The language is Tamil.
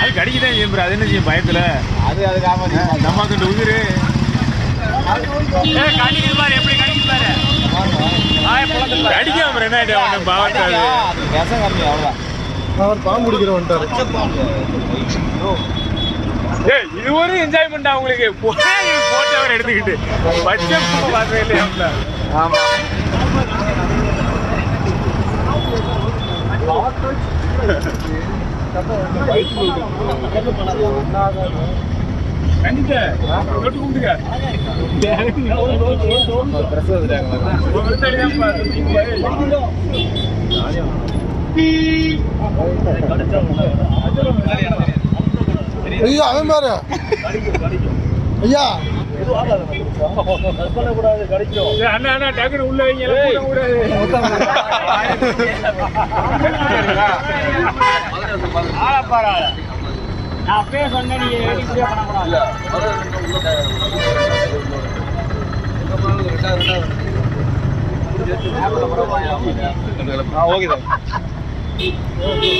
அது கடிக்குதான் செய்யும். அது என்ன செய்யும் பயத்துல? அது அதுக்காக நம்ம துண்டு கடிக்குது பாரு எப்படி கடிக்குது பாரு. கடிக்காம bro, என்ன பாவத்தாது அது. விஷம் கம்மி அவ்வளோதான் அவர் பாம்பு பிடிக்கிற வந்துட்டாரு. ஏய் இது ஒரு என்ஜாய்மெண்ட் அவர் எடுத்துக்கிட்டு. பச்சை பார்த்தே இல்லையா? ஆமா. ஐயா அவன் பாரு. ஐயா. நான் அப்பயே சொன்னேன் நீங்க எடுக்கவே பண்ணக்கூடாது ஓகே